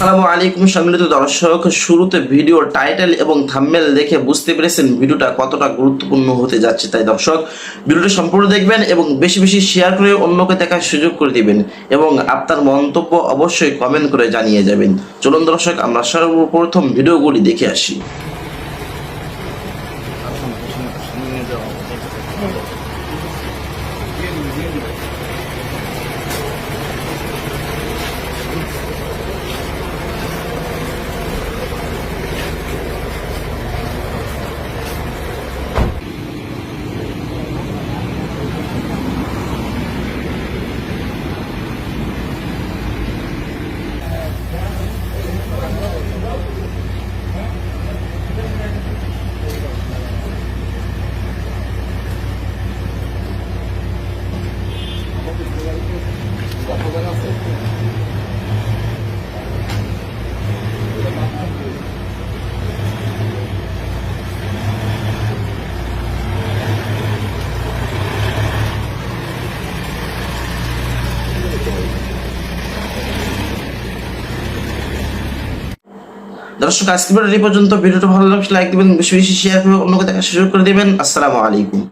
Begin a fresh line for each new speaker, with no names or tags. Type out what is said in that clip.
আসসালামু আলাইকুম সম্মিলিত দর্শক। শুরুতে ভিডিও টাইটেল এবং থাম্বনেল দেখে বুঝতে পেরেছেন ভিডিওটা কতটা গুরুত্বপূর্ণ হতে যাচ্ছে তাই দর্শক, ভিডিওটি সম্পূর্ণ দেখবেন এবং বেশি বেশি শেয়ার করে অন্যকে দেখার সুযোগ করে দিবেন এবং আপনার মন্তব্য অবশ্যই কমেন্ট করে জানিয়ে যাবেন। চলুন দর্শক, আমরা সর্বপ্রথম ভিডিওগুলি দেখে আসি। দর্শক আজকে পর্যন্ত। ভিডিওটা ভালো লাগলে লাইক দিবেন, বেশি বেশি শেয়ার করে অন্যকে দেখা সুযোগ করে দেবেন। আসসালামু আলাইকুম।